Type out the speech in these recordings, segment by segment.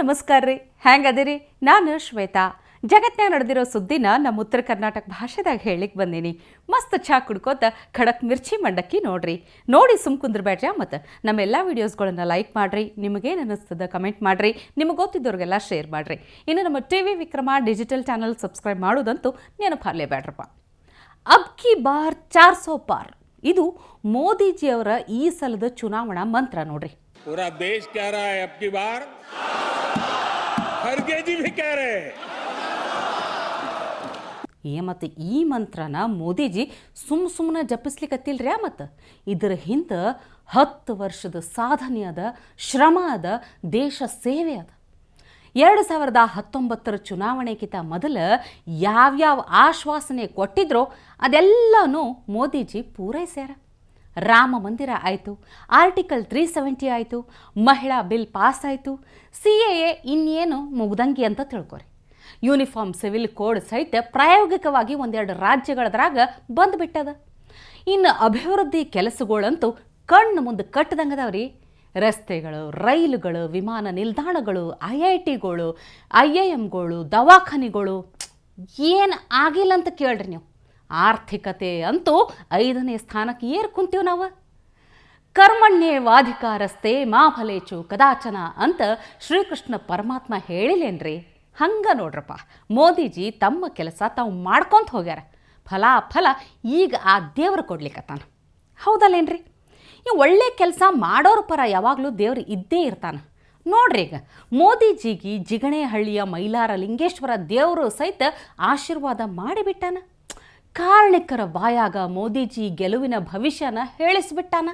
ನಮಸ್ಕಾರ ರೀ. ಹೆಂಗದಿರಿ ನಾನು ಶ್ವೇತಾ. ಜಗತ್ನಾಗ ನಡೆದಿರೋ ಸುದ್ದಿನ ನಮ್ಮ ಉತ್ತರ ಕರ್ನಾಟಕ ಭಾಷೆದಾಗ ಹೇಳಿಕ್ ಬಂದೀನಿ. ಮಸ್ತ್ ಚಾ ಕುಡ್ಕೋತ ಖಡಕ್ ಮಿರ್ಚಿ ಮಂಡಕ್ಕಿ ನೋಡ್ರಿ. ನೋಡಿ ಸುಮ್ ಕುಂದ್ರಬೇಡ್ರಿ ಮತ್ತು ನಮ್ಮೆಲ್ಲ ವಿಡಿಯೋಸ್ಗಳನ್ನ ಲೈಕ್ ಮಾಡ್ರಿ, ನಿಮಗೇನು ಅನ್ನಿಸ್ತದ ಕಮೆಂಟ್ ಮಾಡ್ರಿ, ನಿಮಗೆ ಗೊತ್ತಿದ್ದವ್ರಿಗೆಲ್ಲ ಶೇರ್ ಮಾಡ್ರಿ. ಇನ್ನು ನಮ್ಮ T V Vikrama digital channel subscribe ಮಾಡೋದಂತೂ ನೆನಪಾರ್ಲೇಬೇಡ್ರಪ್ಪ ಅಬ್ ಕಿ ಬಾರ್ ಚಾರ್ ಸೋ ಪಾರ್. ಇದು ಮೋದಿಜಿಯವರ ಈ ಸಲದ ಚುನಾವಣಾ ಮಂತ್ರ ನೋಡ್ರಿ. पूरा देश कह रहा है अब की बार खड़गे जी भी कह रहे हैं ಏ ಮತ್ತು ಈ ಮಂತ್ರನ ಮೋದಿಜಿ ಸುಮ್ ಸುಮ್ಮನೆ ಜಪಿಸ್ಲಿಕ್ಕತ್ತಿಲ್ರಿ ಮತ್ತು ಇದರ ಹಿಂದೆ ಹತ್ತು ವರ್ಷದ ಸಾಧನೆ ಅದ ಶ್ರಮ ಅದ ದೇಶ ಸೇವೆ ಅದ ಎರಡು ಸಾವಿರದ ಹತ್ತೊಂಬತ್ತರ ಚುನಾವಣೆಗಿಂತ ಮೊದಲು ಯಾವ್ಯಾವ ಆಶ್ವಾಸನೆ ಕೊಟ್ಟಿದ್ರೋ ಅದೆಲ್ಲನೂ ಮೋದಿಜಿ ಪೂರೈಸ್ಯಾರ ರಾಮ ಮಂದಿರ ಆಯಿತು. ಆರ್ಟಿಕಲ್ ತ್ರೀ ಸೆವೆಂಟಿ ಆಯಿತು. ಮಹಿಳಾ ಬಿಲ್ ಪಾಸ್ ಆಯಿತು. ಸಿ ಎ ಎ ಇನ್ನೇನು ಮುಗ್ದಂಗಿ ಅಂತ ತಿಳ್ಕೊರಿ. ಯೂನಿಫಾರ್ಮ್ ಸಿವಿಲ್ ಕೋಡ್ ಸಹಿತ ಪ್ರಾಯೋಗಿಕವಾಗಿ ಒಂದೆರಡು ರಾಜ್ಯಗಳದ್ರಾಗ ಬಂದ್ಬಿಟ್ಟದ. ಇನ್ನು ಅಭಿವೃದ್ಧಿ ಕೆಲಸಗಳಂತೂ ಕಣ್ಣು ಮುಂದೆ ಕಟ್ಟದಂಗದವ್ರಿ. ರಸ್ತೆಗಳು, ರೈಲುಗಳು, ವಿಮಾನ ನಿಲ್ದಾಣಗಳು, ಐ ಐ ಟಿಗಳು ಐ ಐ ಎಮ್ಗಳು ದವಾಖಾನಿಗಳು, ಏನು ಆಗಿಲ್ಲ ಅಂತ ಕೇಳ್ರಿ ನೀವು. ಆರ್ಥಿಕತೆ ಅಂತೂ ಐದನೇ ಸ್ಥಾನಕ್ಕೆ ಏರ್ ಕುಂತೀವಿ ನಾವು. ಕರ್ಮಣ್ಯೇವಾಧಿಕಾರಸ್ತೆ ಮಾ ಫಲೇಚು ಕದಾಚನ ಅಂತ ಶ್ರೀಕೃಷ್ಣ ಪರಮಾತ್ಮ ಹೇಳಿಲ್ಲೇನ್ರಿ? ಹಂಗ ನೋಡ್ರಪ್ಪ, ಮೋದಿಜಿ ತಮ್ಮ ಕೆಲಸ ತಾವು ಮಾಡ್ಕೊಂತ ಹೋಗ್ಯಾರ. ಫಲ ಫಲ ಈಗ ಆ ದೇವ್ರು ಕೊಡ್ಲಿಕ್ಕತ್ತಾನ ಹೌದಲ್ಲೇನ್ರಿ? ಈ ಒಳ್ಳೆ ಕೆಲಸ ಮಾಡೋರ ಪರ ಯಾವಾಗಲೂ ದೇವ್ರು ಇದ್ದೇ ಇರ್ತಾನೆ. ನೋಡ್ರಿ ಈಗ, ಮೋದಿಜಿಗೆ ಜಿಗಣೆಹಳ್ಳಿಯ ಮೈಲಾರ ಲಿಂಗೇಶ್ವರ ದೇವರು ಸಹಿತ ಆಶೀರ್ವಾದ ಮಾಡಿಬಿಟ್ಟಾನ. ಕಾರಣಿಕರ ಬಾಯಾಗ ಮೋದಿಜಿ ಗೆಲುವಿನ ಭವಿಷ್ಯನ ಹೇಳಿಸ್ಬಿಟ್ಟಾನ?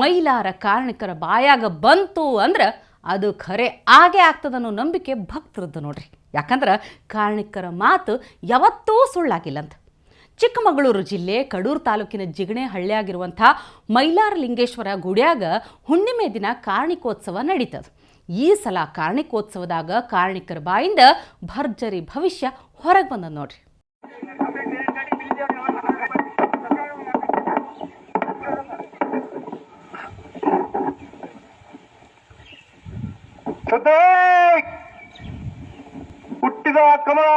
ಮೈಲಾರ ಕಾರಣಿಕರ ಬಾಯಾಗ ಬಂತು ಅಂದ್ರೆ ಅದು ಖರೆ ಆಗೇ ಆಗ್ತದನ್ನೋ ನಂಬಿಕೆ ಭಕ್ತರದ್ದು ನೋಡ್ರಿ. ಯಾಕಂದ್ರೆ ಕಾರಣಿಕರ ಮಾತು ಯಾವತ್ತೂ ಸುಳ್ಳಾಗಿಲ್ಲಂತ. ಚಿಕ್ಕಮಗಳೂರು ಜಿಲ್ಲೆ ಕಡೂರು ತಾಲೂಕಿನ ಜಿಗಣೆ ಹಳ್ಳಿಯಾಗಿರುವಂಥ ಮೈಲಾರ ಲಿಂಗೇಶ್ವರ ಗುಡಿಯಾಗ ಹುಣ್ಣಿಮೆ ದಿನ ಕಾರ್ಣಿಕೋತ್ಸವ ನಡೀತದ. ಈ ಸಲ ಕಾರ್ಣಿಕೋತ್ಸವದಾಗ ಕಾರ್ಣಿಕರ ಬಾಯಿಂದ ಭರ್ಜರಿ ಭವಿಷ್ಯ ಹೊರಗೆ ಬಂದದ ನೋಡ್ರಿ. ಶ್ರದ್ಧೆ! ಹುಟ್ಟಿದ ಕಮಲ,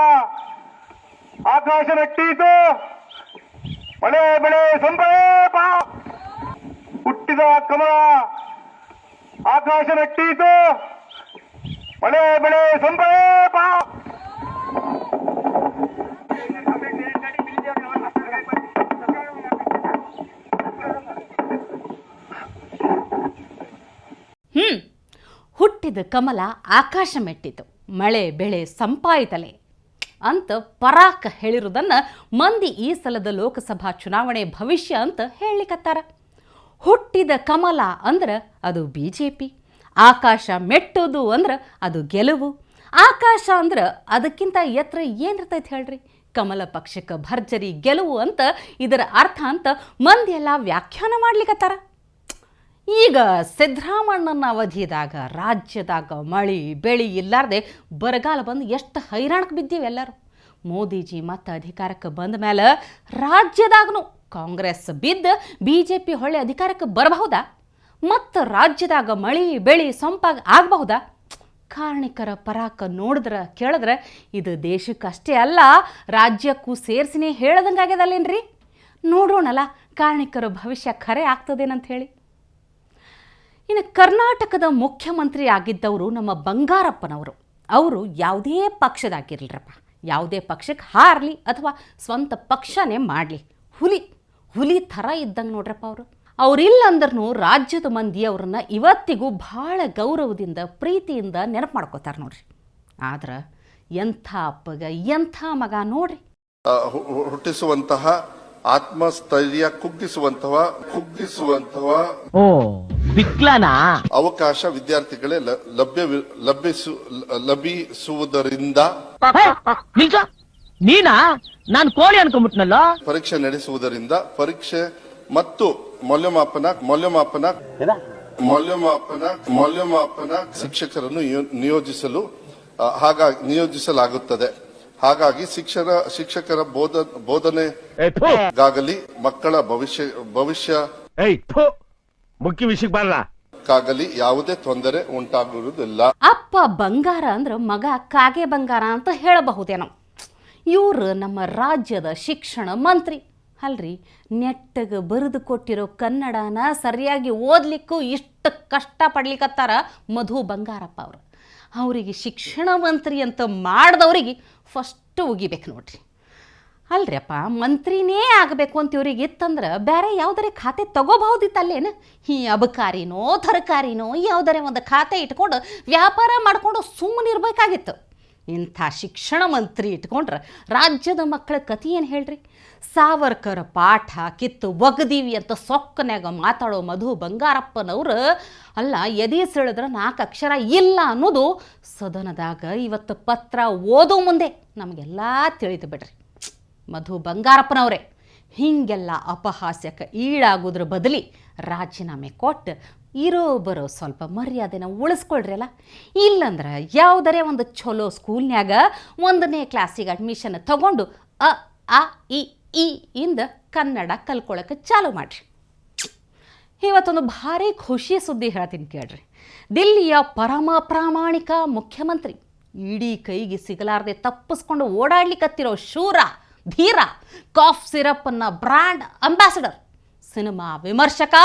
ಆಕಾಶ ನಟ್ಟೀತು. ಮಳೆ, ಬೆಳೆ, ಸಂಭ್ರಮ! ಹುಟ್ಟಿದ ಕಮಲ, ಆಕಾಶ ನಟ್ಟೀತು. ಮಳೆ, ಬೆಳೆ, ಸಂಭ್ರಮ! ಹುಟ್ಟಿದ ಕಮಲ ಆಕಾಶ ಮೆಟ್ಟಿತು ಮಳೆ, ಬೆಳೆ ಸಂಪಾಯಿತಲೆ. ಅಂತ ಪರಾಕ್ ಹೇಳಿರುವುದನ್ನು ಮಂದಿ ಈ ಸಲದ ಲೋಕಸಭಾ ಚುನಾವಣೆ ಭವಿಷ್ಯ ಅಂತ ಹೇಳಿಕತ್ತಾರ ಹುಟ್ಟಿದ ಕಮಲ ಅಂದ್ರೆ ಅದು ಬಿ ಜೆ ಆಕಾಶ ಮೆಟ್ಟೋದು ಅಂದ್ರೆ ಅದು ಗೆಲುವು. ಆಕಾಶ ಅಂದ್ರೆ ಅದಕ್ಕಿಂತ ಎತ್ತರ ಏನಿರ್ತೈತೆ ಹೇಳ್ರಿ? ಕಮಲ ಪಕ್ಷಕ್ಕೆ ಭರ್ಜರಿ ಗೆಲುವು ಅಂತ ಇದರ ಅರ್ಥ ಅಂತ ಮಂದಿ ಎಲ್ಲ ವ್ಯಾಖ್ಯಾನ ಮಾಡ್ಲಿಕತ್ತಾರ. ಈಗ ಸಿದ್ದರಾಮಣ್ಣನ ಅವಧಿದಾಗ ರಾಜ್ಯದಾಗ ಮಳಿ, ಬೆಳಿ ಇಲ್ಲಾರ್ದೆ ಬರಗಾಲ ಬಂದು ಎಷ್ಟು ಹೈರಾಣಕ್ಕೆ ಬಿದ್ದೀವಿ ಎಲ್ಲರೂ. ಮೋದಿಜಿ ಮತ್ತೆ ಅಧಿಕಾರಕ್ಕೆ ಬಂದ ಮೇಲೆ ರಾಜ್ಯದಾಗೂ ಕಾಂಗ್ರೆಸ್ ಬಿದ್ದು ಬಿ ಜೆ ಪಿ ಹೊಳ್ಳೆ ಅಧಿಕಾರಕ್ಕೆ ಬರಬಹುದಾ? ಮತ್ತು ರಾಜ್ಯದಾಗ ಮಳಿ, ಬೆಳಿ ಸೊಂಪಾಗಿ ಆಗಬಹುದಾ? ಕಾರ್ಣಿಕರ ಪರಾಕ ನೋಡಿದ್ರೆ ಕೇಳಿದ್ರೆ ಇದು ದೇಶಕ್ಕಷ್ಟೇ ಅಲ್ಲ, ರಾಜ್ಯಕ್ಕೂ ಸೇರಿಸಿನೇ ಹೇಳ್ದಂಗಾಗ್ಯದಲ್ಲೇನ್ರಿ? ನೋಡೋಣಲ್ಲ ಕಾರ್ಣಿಕರ ಭವಿಷ್ಯ ಖರೆ ಆಗ್ತದೇನಂತ ಹೇಳಿ. ಇನ್ನು ಕರ್ನಾಟಕದ ಮುಖ್ಯಮಂತ್ರಿ ಆಗಿದ್ದವರು ನಮ್ಮ ಬಂಗಾರಪ್ಪನವರು. ಅವರು ಯಾವುದೇ ಪಕ್ಷದಾಗಿರಲಿರಪ್ಪ ಯಾವುದೇ ಪಕ್ಷಕ್ಕೆ ಹಾರಲಿ ಅಥವಾ ಸ್ವಂತ ಪಕ್ಷನೇ ಮಾಡಲಿ. ಹುಲಿ ಹುಲಿ ಥರ ಇದ್ದಂಗೆ ನೋಡ್ರಪ್ಪ ಅವರು. ಅವರಿಲ್ಲ ಅಂದ್ರೂ ರಾಜ್ಯದ ಮಂದಿ ಅವ್ರನ್ನ ಇವತ್ತಿಗೂ ಭಾಳ ಗೌರವದಿಂದ ಪ್ರೀತಿಯಿಂದ ನೆನಪು ಮಾಡ್ಕೋತಾರೆ ನೋಡ್ರಿ. ಆದ್ರೆ ಎಂಥ ಅಪ್ಪಗ ಎಂಥ ಮಗ ನೋಡ್ರಿ. ಹುಟ್ಟಿಸುವಂತಹ ಆತ್ಮಸ್ಥೈರ್ಯ ಕುಗ್ಗಿಸುವಂತಹ ಕುಗ್ಗಿಸುವಂತಹ ಓ. ಬಿಕ್ಲನಾ ಅವಕಾಶ ವಿದ್ಯಾರ್ಥಿಗಳೇ ಲ- ಲಭ್ಯ ಲಭಿಸು ಲಭಿಸುವುದರಿಂದ ನಿಲ್ಸ. ನೀನಾ? ನಾನ್ ಕೋಳಿ ಅನ್ಕೊಂಬಿಟ್ನಲ್ಲ? ಪರೀಕ್ಷೆ ನಡೆಸುವುದರಿಂದ ಪರೀಕ್ಷೆ ಮತ್ತು ಮೌಲ್ಯಮಾಪನ ಮೌಲ್ಯಮಾಪನ ಮೌಲ್ಯಮಾಪನ ಮೌಲ್ಯಮಾಪನ ಶಿಕ್ಷಕರನ್ನು ನಿಯೋ- ನಿಯೋಜಿಸಲು ಆ, ಹಾಗಾಗಿ ನಿಯೋಜಿಸಲಾಗುತ್ತದೆ. ಹಾಗಾಗಿ ಶಿಕ್ಷಣ ಶಿಕ್ಷಕರ ಬೋಧ ಬೋಧನೆಗಾಗಲಿ ಮಕ್ಕಳ ಭವಿಷ್ಯ ಭವಿಷ್ಯ ಏಯ್ ಮುಖ್ಯ ವಿಷಯಕ್ಕೆ ಬರಲ್ಲ. ಕಾಗಲಿ ಯಾವುದೇ ತೊಂದರೆ ಉಂಟಾಗುವುದಿಲ್ಲ. ಅಪ್ಪ ಬಂಗಾರ ಅಂದ್ರೆ ಮಗ ಕಾಗೆ ಬಂಗಾರ ಅಂತ ಹೇಳಬಹುದೇನೋ. ಇವರು ನಮ್ಮ ರಾಜ್ಯದ ಶಿಕ್ಷಣ ಮಂತ್ರಿ. ಅಲ್ರಿ ನೆಟ್ಟಗೆ ಬರೆದು ಕೊಟ್ಟಿರೋ ಕನ್ನಡನ ಸರಿಯಾಗಿ ಓದ್ಲಿಕ್ಕೂ ಇಷ್ಟು ಕಷ್ಟ ಪಡ್ಲಿಕ್ಕತ್ತಾರ ಮಧು ಬಂಗಾರಪ್ಪ ಅವರು. ಅವರಿಗೆ ಶಿಕ್ಷಣ ಮಂತ್ರಿ ಅಂತ ಮಾಡಿದವರಿಗೆ ಫಸ್ಟ್ ಉಗಿಬೇಕು ನೋಡ್ರಿ. ಅಲ್ರಿಯಪ್ಪ, ಮಂತ್ರಿನೇ ಆಗಬೇಕು ಅಂತ ಇವ್ರಿಗೆ ಇತ್ತಂದ್ರೆ ಬೇರೆ ಯಾವ್ದಾರೆ ಖಾತೆ ತಗೋಬಹುದಿತ್ತಲ್ಲೇನು? ಈ ಅಬಕಾರಿನೋ, ತರಕಾರಿನೋ, ಯಾವ್ದಾರೆ ಒಂದು ಖಾತೆ ಇಟ್ಕೊಂಡು ವ್ಯಾಪಾರ ಮಾಡಿಕೊಂಡು ಸುಮ್ಮನೆ ಇರಬೇಕಾಗಿತ್ತು. ಇಂಥ ಶಿಕ್ಷಣ ಮಂತ್ರಿ ಇಟ್ಕೊಂಡ್ರೆ ರಾಜ್ಯದ ಮಕ್ಕಳ ಕಥೆ ಏನು ಹೇಳ್ರಿ? ಸಾವರ್ಕರ್ ಪಾಠ, ಕಿತ್ತು ಒಗ್ದೀವಿ ಅಂತ ಸೊಕ್ಕನ್ಯಾಗ ಮಾತಾಡೋ ಮಧು ಬಂಗಾರಪ್ಪನವರು ಅಲ್ಲ, ಎದೆ ಸೆಳೆದ್ರೆ ನಾಲ್ಕು ಅಕ್ಷರ ಇಲ್ಲ ಅನ್ನೋದು ಸದನದಾಗ ಇವತ್ತು ಪತ್ರ ಓದೋ ಮುಂದೆ ನಮಗೆಲ್ಲ ತಿಳಿದು ಬಿಡ್ರಿ. ಮಧು ಬಂಗಾರಪ್ಪನವರೇ. ಹೀಗೆಲ್ಲ ಅಪಹಾಸ್ಯಕ್ಕೆ ಈಡಾಗೋದ್ರ ಬದಲಿ ರಾಜೀನಾಮೆ ಕೊಟ್ಟು ಇರೋ ಬರೋ ಸ್ವಲ್ಪ ಮರ್ಯಾದೆನ ಉಳಿಸ್ಕೊಳ್ರಿ ಅಲ್ಲ ಇಲ್ಲಂದ್ರೆ ಯಾವುದರೇ ಒಂದು ಚಲೋ ಸ್ಕೂಲ್ನ್ಯಾಗ ಒಂದನೇ ಕ್ಲಾಸಿಗೆ ಅಡ್ಮಿಷನ್ ತಗೊಂಡು ಅ, ಆ, ಇ ಈ ಇಂದ ಕನ್ನಡ ಕಲ್ಕೊಳಕ್ಕೆ ಚಾಲು ಮಾಡಿರಿ. ಇವತ್ತೊಂದು ಭಾರಿ ಖುಷಿ ಸುದ್ದಿ ಹೇಳ್ತೀನಿ ಕೇಳ್ರಿ. ದಿಲ್ಲಿಯ ಪರಮ ಪ್ರಾಮಾಣಿಕ ಮುಖ್ಯಮಂತ್ರಿ ಇಡೀ ಕೈಗೆ ಸಿಗಲಾರದೆ ತಪ್ಪಿಸ್ಕೊಂಡು ಓಡಾಡ್ಲಿಕ್ಕತ್ತಿರೋ ಶೂರ ಧೀರ ಕಾಫ್ ಸಿರಪ್ಪನ್ನ ಬ್ರ್ಯಾಂಡ್ ಅಂಬಾಸಿಡರ್ ಸಿನಿಮಾ ವಿಮರ್ಶಕ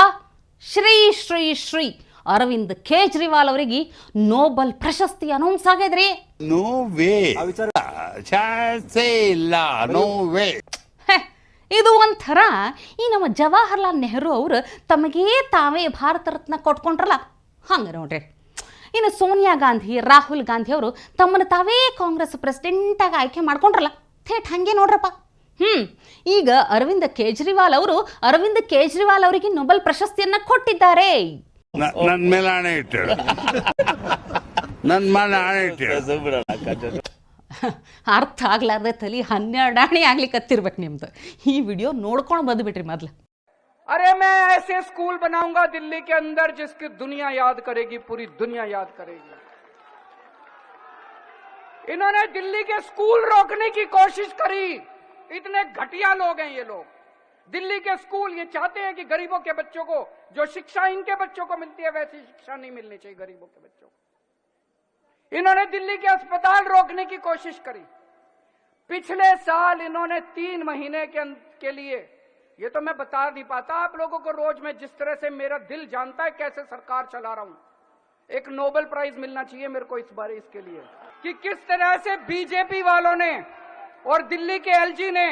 ಶ್ರೀ ಶ್ರೀ ಶ್ರೀ ಅರವಿಂದ್ ಕೇಜ್ರಿವಾಲ್ ಅವರಿಗೆ ನೋಬಲ್ ಪ್ರಶಸ್ತಿ ಅನೌನ್ಸ್ ಆಗಿದ್ರಿ. No way. ಇಲ್ಲ ನೋ ವೇ. ಇದು ಒಂಥರ ಈ ನಮ್ಮ ಜವಾಹರ್ಲಾಲ್ ನೆಹರು ಅವರು ತಮಗೇ ತಾವೇ ಭಾರತ ರತ್ನ ಕೊಟ್ಕೊಂಡ್ರಲ್ಲ. ಹಂಗೆ ನೋಡ್ರಿ. ಇನ್ನು ಸೋನಿಯಾ ಗಾಂಧಿ ರಾಹುಲ್ ಗಾಂಧಿ ಅವರು ತಮ್ಮನ್ನು ತಾವೇ ಕಾಂಗ್ರೆಸ್ ಪ್ರೆಸಿಡೆಂಟಾಗಿ ಆಯ್ಕೆ ಮಾಡ್ಕೊಂಡ್ರಲ್ಲ. ಥೇಟ್ ಹಂಗೆ ನೋಡ್ರಪ್ಪ ಹ್ಞೂ ಈಗ ಅರವಿಂದ್ ಕೇಜ್ರಿವಾಲ್ ಅವರು ಅರವಿಂದ್ ಕೇಜ್ರಿವಾಲ್ ಅವರಿಗೆ ನೊಬೆಲ್ ಪ್ರಶಸ್ತಿಯನ್ನ ಕೊಟ್ಟಿದ್ದಾರೆ ನನ್ ಮೇಲೆ ಆಣೆ ಇಟ್ಟಳು ನನ್ ಮೇಲೆ ಆಣೆ ಇಟ್ಟಳು ಅರ್ಥ ಆಗ್ಲಾರ್ದೆ ತಲೆ ಹನ್ನೆರಡಾಣಿ ಆಗ್ಲಿಕ್ಕತ್ತಿರ್ಬೇಕು ನಿಮ್ದು ಈ ವಿಡಿಯೋ ನೋಡ್ಕೊಂಡು ಬಂದುಬಿಟ್ರಿ ಮೊದ್ಲು अरे मैं ऐसे स्कूल बनाऊंगा दिल्ली के अंदर जिसकी दुनिया याद करेगी पूरी दुनिया याद करेगी इन्होंने दिल्ली के स्कूल रोकने की कोशिश करी। इतने घटिया लोग हैं ये लोग। दिल्ली के स्कूल ये चाहते हैं कि गरीबों के बच्चों को जो शिक्षा इनके बच्चों को मिलती है वैसी शिक्षा नहीं मिलनी चाहिए गरीबों के बच्चों को। इन्होंने दिल्ली के अस्पताल रोकने की कोशिश करी। पिछले साल इन्होंने तीन महीने के, अं- के लिए ये तो मैं बता नहीं पाता आप लोगों को रोज में जिस तरह से मेरा दिल जानता है कैसे सरकार चला रहा हूँ। एक नोबेल प्राइज मिलना चाहिए मेरे को इस बार, इसके लिए। कि किस तरह से बीजेपी वालों ने और दिल्ली के एलजी ने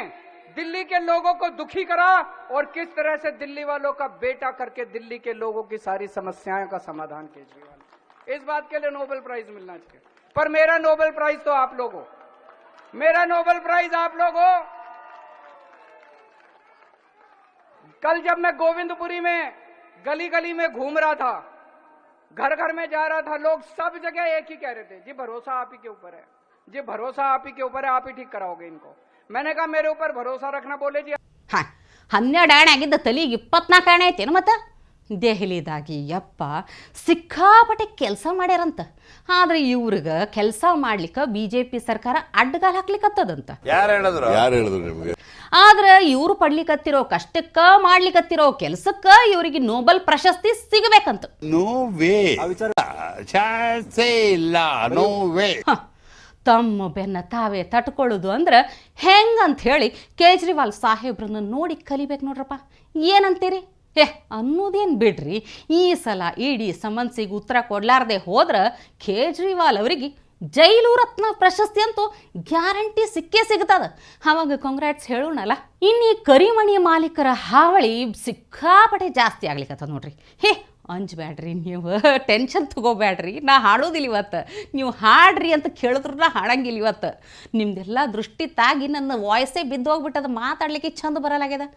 दिल्ली के लोगों को दुखी करा और किस तरह से दिल्ली वालों का बेटा करके दिल्ली के लोगों की सारी समस्याओं का समाधान केजरीवाल। इस बात के लिए नोबेल प्राइज मिलना चाहिए। पर मेरा नोबेल प्राइज तो आप लोग। मेरा नोबेल प्राइज आप लोग। कल जब मैं गोविंदपुरी में गली गली में घूम रहा था घर घर में जा रहा था लोग सब जगह एक ही कह रहे थे जी भरोसा आप ही के ऊपर है जी भरोसा आप ही के ऊपर है आप ही ठीक कराओगे इनको मैंने कहा मेरे ऊपर भरोसा रखना बोले जी ಹಾಂ ಹನ್ನೆರಡು ಆಣೆ ಆಗಿದ್ದ ತಲೆಗೆ ಇಪ್ಪತ್ನಾಲ್ಕು ಆಣೆ ಐತೇನು ಮತ್ತೆ ದೆಹಲಿದಾಗಿ ಯಪ್ಪ ಸಿಕ್ಕಾಪಟ್ಟೆ ಕೆಲಸ ಮಾಡ್ಯಾರಂತ. ಆದ್ರೆ ಇವ್ರಿಗೆ ಕೆಲಸ ಮಾಡ್ಲಿಕ್ಕೆ ಬಿ ಜೆ ಪಿ ಸರ್ಕಾರ ಅಡ್ಡಗಾಲ್ ಹಾಕ್ಲಿಕ್ಕತ್ತದಂತ. ಯಾರು ಹೇಳಿದ್ರು? ಯಾರು ಹೇಳಿದ್ರು ನಿಮ್ಗೆ? ಆದ್ರೆ ಇವ್ರು ಪಡ್ಲಿಕ್ಕತ್ತಿರೋ ಕಷ್ಟಕ್ಕ ಮಾಡ್ಲಿಕ್ಕತ್ತಿರೋ ಕೆಲಸಕ್ಕ ಇವರಿಗೆ ನೋಬೆಲ್ ಪ್ರಶಸ್ತಿ ಸಿಗಬೇಕಂತ. ನೋ ವೇ ಚಾನ್ಸೇ ಇಲ್ಲ. ನೋ ವೇ ಹ, ತಮ್ಮ ಬೆನ್ನ ತಾವೇ ತಟ್ಕೊಳ್ಳೋದು ಅಂದ್ರೆ ಹೆಂಗಂತ ಹೇಳಿ ಕೇಜ್ರಿವಾಲ್ ಸಾಹೇಬ್ರನ್ನ ನೋಡಿ ಕಲಿಬೇಕು ನೋಡ್ರಪ್ಪ. ಏನಂತೀರಿ? ಏ ಅನ್ನೋದೇನು ಬಿಡ್ರಿ? ಈ ಸಲ ಇಡೀ ಸಮನ್ಸಿಗೆ ಉತ್ತರ ಕೊಡಲಾರ್ದೆ ಹೋದ್ರೆ ಕೇಜ್ರಿವಾಲ್ ಅವರಿಗೆ ಜೈಲು ರತ್ನ ಪ್ರಶಸ್ತಿ ಅಂತೂ ಗ್ಯಾರಂಟಿ ಸಿಕ್ಕೇ ಸಿಗ್ತದ. ಅವಾಗ ಕಾಂಗ್ರಾಟ್ಸ್ ಹೇಳೋಣಲ್ಲ, ಇನ್ನು ಈ ಕರಿಮಣಿ ಮಾಲೀಕರ ಹಾವಳಿ ಸಿಕ್ಕಾಪಟ್ಟೆ ಜಾಸ್ತಿ ಆಗ್ಲಿಕ್ಕತ್ತದ ನೋಡ್ರಿ. ಹೇ ಅಂಜಬೇಡ್ರಿ ನೀವು ಟೆನ್ಷನ್ ತಗೋಬೇಡ್ರಿ ನಾ ಹಾಡೋದಿಲ್ಲ ಇವತ್ತು. ನೀವು ಹಾಡ್ರಿ ಅಂತ ಕೇಳಿದ್ರು ನಾ ಹಾಡಂಗಿಲ್ಲ ಇವತ್ತು. ನಿಮ್ದೆಲ್ಲ ದೃಷ್ಟಿ ತಾಗಿ ನನ್ನ ವಾಯ್ಸೇ ಬಿದ್ದು ಹೋಗ್ಬಿಟ್ಟದ ಮಾತಾಡ್ಲಿಕ್ಕೆ ಚಂದ ಬರಲಾಗ್ಯದ.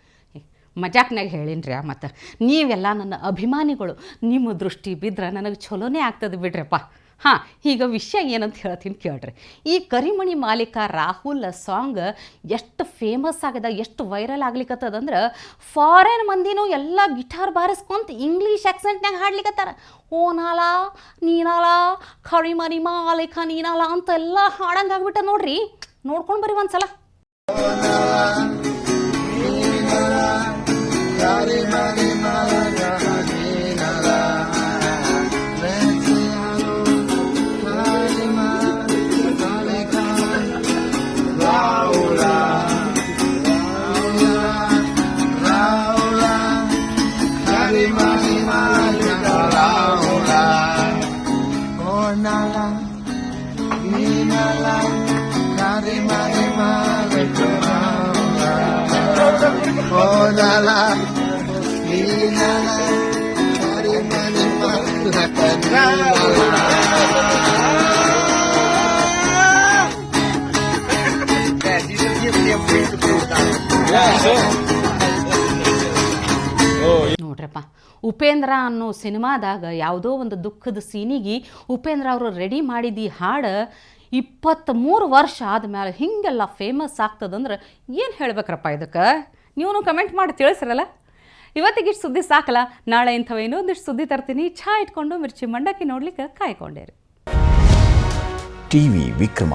ಮಜಾಕ್ನಾಗ ಹೇಳೀನ್ರಿ ಮತ್ತು ನೀವೆಲ್ಲ ನನ್ನ ಅಭಿಮಾನಿಗಳು. ನಿಮ್ಮ ದೃಷ್ಟಿ ಬಿದ್ದರೆ ನನಗೆ ಚಲೋನೇ ಆಗ್ತದೆ ಬಿಡ್ರಪ್ಪ. ಹಾಂ, ಈಗ ವಿಷಯ ಏನಂತ ಹೇಳ್ತೀನಿ ಕೇಳ್ರಿ. ಈ ಕರಿಮಣಿ ಮಾಲೀಕ ರಾಹುಲ್ ಸಾಂಗ್ ಎಷ್ಟು ಫೇಮಸ್ ಆಗಿದೆ, ಎಷ್ಟು ವೈರಲ್ ಆಗ್ಲಿಕ್ಕತ್ತದಂದ್ರೆ ಫಾರಿನ್ ಮಂದಿನೂ ಎಲ್ಲ ಗಿಟಾರ್ ಬಾರಿಸ್ಕೊಂತ ಇಂಗ್ಲೀಷ್ ಆಕ್ಸೆಂಟ್ನಾಗ ಹಾಡ್ಲಿಕ್ಕತ್ತಾರ ನಾಲ ನೀನಾಲ, ಕರಿಮಣಿ ಮಾಲೀಕ, ನೀನಾಲ ಅಂತ ಎಲ್ಲ ಹಾಡಂಗಾಗ್ಬಿಟ್ಟ ನೋಡ್ರಿ. ನೋಡ್ಕೊಂಡು ಬರ್ರಿ ನೋಡ್ರಪ್ಪ ಉಪೇಂದ್ರ ಅನ್ನೋ ಸಿನಿಮಾದಾಗ ಯಾವುದೋ ಒಂದು ದುಃಖದ ಸೀನಿಗೆ ಉಪೇಂದ್ರ ಅವರು ರೆಡಿ ಮಾಡಿದ ಈ ಹಾಡು ಇಪ್ಪತ್ತ್ಮೂರು ವರ್ಷ ಆದಮೇಲೆ ಹಿಂಗೆಲ್ಲ ಫೇಮಸ್ ಆಗ್ತದಂದ್ರೆ ಏನು ಹೇಳ್ಬೇಕ್ರಪ್ಪ ಇದಕ್ಕೆ? ನೀವು ಕಮೆಂಟ್ ಮಾಡಿ ತಿಳಿಸ್ರಲ್ಲ? ಇವತ್ತಿಗೆ ಇಷ್ಟು ಸುದ್ದಿ ಸಾಕಲ್ಲ ನಾಳೆ ಇಂಥವು ಇನ್ನೊಂದಿಷ್ಟು ಸುದ್ದಿ ತರ್ತೀನಿ. ಛಾ ಇಟ್ಕೊಂಡು ಮಿರ್ಚಿ ಮಂಡಕ್ಕಿ ನೋಡ್ಲಿಕ್ಕೆ ಕಾಯ್ಕೊಂಡೇರಿ. ಟಿವಿ ವಿಕ್ರಮ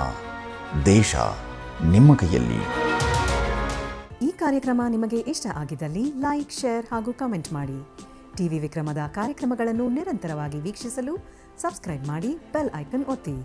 ದೇಶ ನಿಮ್ಮ ಕೈಯಲ್ಲಿ. ಈ ಕಾರ್ಯಕ್ರಮ ನಿಮಗೆ ಇಷ್ಟ ಆಗಿದ್ದಲ್ಲಿ ಲೈಕ್ ಶೇರ್ ಹಾಗೂ ಕಮೆಂಟ್ ಮಾಡಿ. ಟಿವಿ ವಿಕ್ರಮದ ಕಾರ್ಯಕ್ರಮಗಳನ್ನು ನಿರಂತರವಾಗಿ ವೀಕ್ಷಿಸಲು ಸಬ್ಸ್ಕ್ರೈಬ್ ಮಾಡಿ ಬೆಲ್ ಐಕನ್ ಒತ್ತಿ.